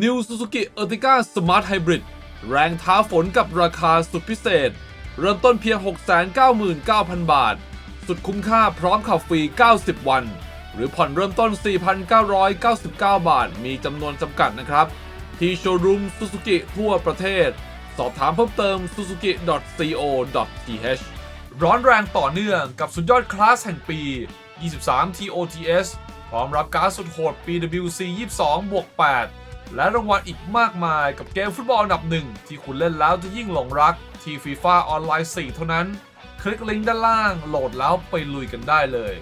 New Suzuki Ertiga Smart Hybrid แรงท้าฝนกับราคาสุดพิเศษ เริ่มต้นเพียง 699,000 บาท สุดคุ้มค่าพร้อมขับฟรี 90 วัน หรือผ่อนเริ่มต้น 4,999 บาท มีจำนวนจำกัดนะครับ ที่โชว์รูม Suzuki ทั่วประเทศ สอบถามเพิ่มเติม suzuki.co.th ร้อนแรงต่อเนื่องกับสุดยอดคลาสแห่งปี 23 TOTS พร้อมรับการดสุดโหด PWC 22บวก8 และรางวัลอีกมากมายกับเกมฟุตบอลอันดับหนึ่ง ที่คุณเล่นแล้วจะยิ่งหลงรัก ที่ FIFA ออนไลน์ 4 เท่านั้น คลิกลิงก์ด้านล่าง โหลดแล้วไปลุยกันได้เลย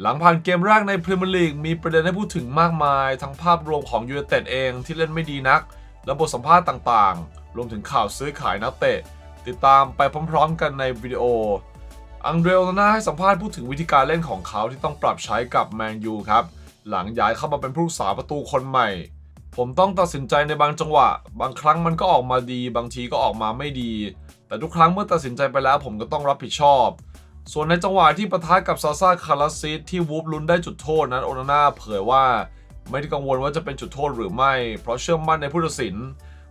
หลังผ่านเกมแรกในพรีเมียร์ลีกมีประเด็นให้พูดถึงมากมาย ทั้งภาพรวมของยู i นเต็ดเองที่เล่นไม่ดีนัก และบทสัมภาษณ์ต่างๆ รวมถึงข่าวซื้อขายนักเตะ ติดตามไปพร้อมๆ กันในวิดีโอ อังเดรลนาให้สัมภาษณ์พูดถึงวิธีการเล่นของเขาที่ต้องปรับใช้กับแมนยูครับ หลังย้ายเข้ามาเป็นผู้รักษาประตูคนใหม่ ผมต้องตัดสินใจในบางจังหวะ บางครั้งมันก็ออกมาดี บางทีก็ออกมาไม่ดี แต่ทุกครั้งเมื่อตัดสินใจไปแล้วผมก็ต้องรับผิดชอบ ส่วนในจังหวะที่ปะทะกับซาซาคาราซิสที่วูฟลุ้นได้จุดโทษนั้นโอนาน่าเผยว่า ไม่ได้กังวลว่าจะเป็นจุดโทษหรือไม่ เพราะเชื่อมั่นในผู้ตัดสิน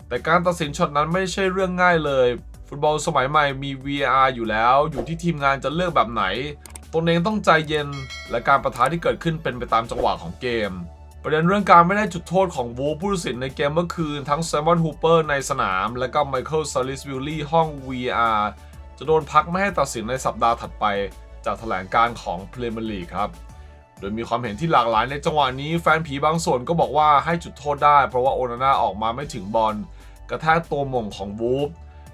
แต่การตัดสินช็อตนั้นไม่ใช่เรื่องง่ายเลย ฟุตบอลสมัยใหม่มี VR อยู่แล้ว อยู่ที่ทีมงานจะเลือกแบบไหนตนเองต้องใจเย็นและการประทะที่เกิดขึ้นเป็นไปตามจังหวะของเกม ประเด็นเรื่องการไม่ได้จุดโทษของวูฟผู้ตัดสินในเกมเมื่อคืน ทั้งแซมมอนฮูเปอร์ในสนาม และก็ไมเคิลซาลิสวิลลี่ห้อง VR จะโดนพักไม่ให้ตัดสินในสัปดาห์ถัดไป จากแถลงการของเพรีเมียร์ลีกครับ โดยมีความเห็นที่หลากหลายในจังหวะนี้แฟนผีบางส่วนก็บอกว่าให้จุดโทษได้ เพราะว่าโอนาน่าออกมาไม่ถึงบอลกระแทกตัวมงของวูฟ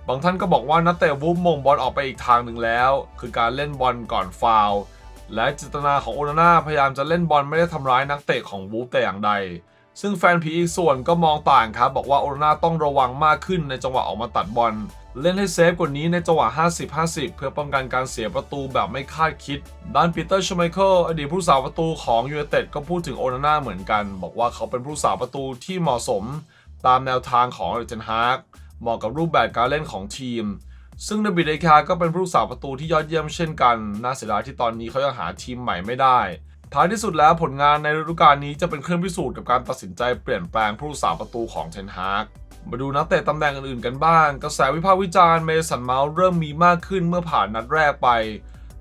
บางท่านก็บอกว่านักเตะวูฟมงบอลออกไปอีกทางหนึ่งแล้ว คือการเล่นบอลก่อนฟาวล์ และเจตนาของโอนาน่าพยายามจะเล่นบอลไม่ได้ทำร้ายนักเตะของวูฟแต่อย่างใด ซึ่งแฟนผีอีกส่วนก็มองต่างครับ บอกว่าโอนาน่าต้องระวังมากขึ้นในจังหวะออกมาตัดบอล เล่นให้เซฟกว่านี้ในจังหวะ 50-50 เพื่อป้องกันการเสียประตูแบบไม่คาดคิด ด้านปีเตอร์ชไมเคิลอดีตผู้สาประตูของยู i นเต็ดก็พูดถึงโอนาน่าเหมือนกัน บอกว่าเขาเป็นผู้สาประตูที่เหมาะสม ตามแนวทางของเอเจนฮาร์กเหมาะกับรูปแบบการเล่นของทีม ซึ่งเดบิดเอคาก็เป็นผู้สาประตูที่ยอดเยี่ยมเช่นกัน น่าเสียดายที่ตอนนี้เขายังหาทีมใหม่ไม่ได้ ท้ายที่สุดแล้วผลงานในฤดูกาลนี้จะเป็นเครื่องพิสูจน์กับการตัดสินใจเปลี่ยนแปลงผู้สาประตูของเทนฮากมาดูนักเตะตำแหน่งอื่นๆกันบ้าง กระแสวิพากษ์วิจารณ์เมสันเมาส์เริ่มมีมากขึ้นเมื่อผ่านนัดแรกไป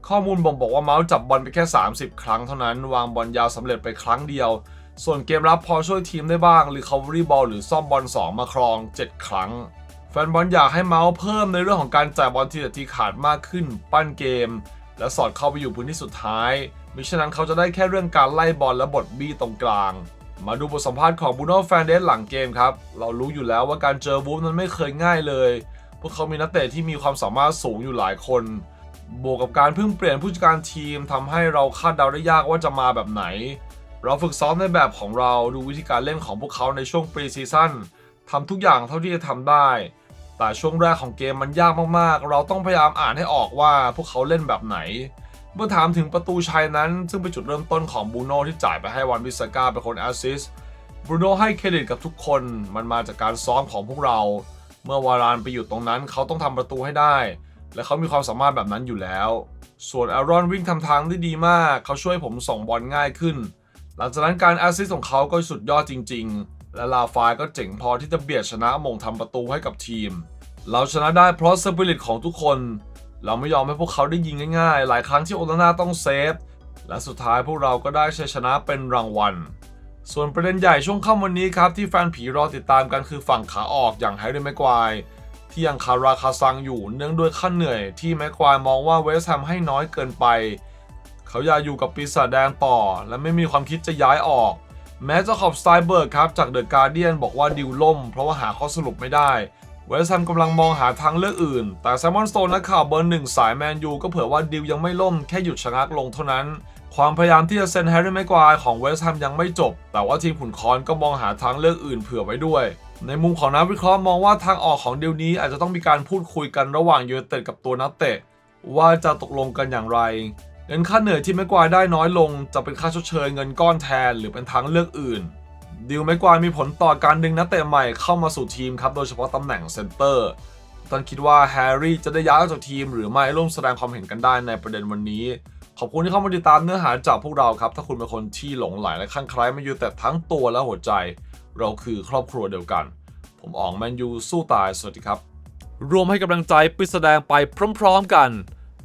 ข้อมูลบ่งบอกว่าเมาส์จับบอลไปแค่ 30 ครั้งเท่านั้น วางบอลยาวสำเร็จไปครั้งเดียว ส่วนเกมรับพอช่วยทีมได้บ้าง recovery ball หรือซ่อมบอล2มาครอง 7 ครั้ง แฟนบอลอยากให้เมาส์เพิ่มในเรื่องของการจ่ายบอลทีละทีขาดมากขึ้น ปั้นเกม และสอดเข้าไปอยู่พื้นที่สุดท้ายมิฉะนั้นเขาจะได้แค่เรื่องการไล่บอลและบทบี้ตรงกลาง มาดูบทสัมภาษณ์ของบูโน่แฟนเดสหลังเกมครับ เรารู้อยู่แล้วว่าการเจอวูฟนั้นไม่เคยง่ายเลย พวกเขามีนักเตะที่มีความสามารถสูงอยู่หลายคน บวกกับการเพิ่งเปลี่ยนผู้จัดการทีมทำให้เราคาดเดาได้ยากว่าจะมาแบบไหน เราฝึกซ้อมในแบบของเราดูวิธีการเล่นของพวกเขาในช่วงปรีซีซั่นทำทุกอย่างเท่าที่จะทำได้ แต่ช่วงแรกของเกมมันยากมากๆ เราต้องพยายามอ่านให้ออกว่าพวกเขาเล่นแบบไหน เมื่อถามถึงประตูชัยนั้น ซึ่งเป็นจุดเริ่มต้นของบูโน่ที่จ่ายไปให้วันวิสกาเป็นคนแอสซิสบูโน่ให้เครดิตกับทุกคน มันมาจากการซ้อมของพวกเรา เมื่อวารานไปอยู่ตรงนั้นเขาต้องทำประตูให้ได้ และเขามีความสามารถแบบนั้นอยู่แล้ว ส่วนอารอนวิ่งทำทางได้ดีมาก เขาช่วยผมส่งบอลง่ายขึ้น หลังจากนั้นการแอสซิสของเขาก็สุดยอดจริง ๆ และลาฟายก็เจ๋งพอที่จะเบียดชนะมงทำประตูให้กับทีม เราชนะได้เพราะสปิริตของทุกคน เราไม่ยอมให้พวกเขาได้ยิงง่ายๆ หลายครั้งที่โอนาน่าต้องเซฟ และสุดท้ายพวกเราก็ได้ชัยชนะเป็นรางวัล ส่วนประเด็นใหญ่ช่วงค่ำวันนี้ครับที่แฟนผีรอติดตามกันคือฝั่งขาออกอย่างแฮร์รี่แม็กควายที่ยังคาราคาซังอยู่เนื่องด้วยขั้นเหนื่อยที่แม็กควายมองว่าเวสต์แฮมให้น้อยเกินไป เขาอยากอยู่กับปีศาจแดงต่อ และไม่มีความคิดจะย้ายออก แม้เจ้าขอบสไตเบิร์กครับจากเดอะการเดียนบอกว่าดิวล่ม เพราะว่าหาข้อสรุปไม่ได้ เวสต์แฮมกำลังมองหาทางเลือกอื่น แต่แซมมอนสโตนนักข่าวเบอร์หนึ่งสายแมนยูก็เผยว่าดิวยังไม่ล่มแค่หยุดชะงักลงเท่านั้น ความพยายามที่จะเซ็นแฮร์รี่แม็กควายของเวสต์แฮมยังไม่จบ แต่ว่าทีมขุนคอนก็มองหาทางเลือกอื่นเผื่อไว้ด้วย ในมุมของนักวิเคราะห์มองว่าทางออกของดีลนี้อาจจะต้องมีการพูดคุยกันระหว่างยูไนเต็ดกับตัวนักเตะว่าจะตกลงกันอย่างไร เงินค่าเหนื่อยที่แม็กควายได้น้อยลงจะเป็นค่าชดเชยเงินก้อนแทนหรือเป็นทางเลือกอื่นดิวแม็กควายมีผลต่อการดึงนักเตะใหม่เข้ามาสู่ทีมครับโดยเฉพาะตำแหน่งเซนเตอร์ตันคิดว่าแฮร์รี่จะได้ย้ายออกจากทีม หรือไม่ร่วมแสดงความเห็นกันได้ในประเด็นวันนี้ ขอบคุณที่เข้ามาติดตามเนื้อหาจากพวกเราครับ ถ้าคุณเป็นคนที่หลงใหลและคลั่งไคล้มาอยู่แต่ทั้งตัวและหัวใจ เราคือครอบครัวเดียวกัน ผมอ๋องแมนยูสู้ตายสวัสดีครับรวมให้กำลังใจไปแสดงไปพร้อม ๆ กัน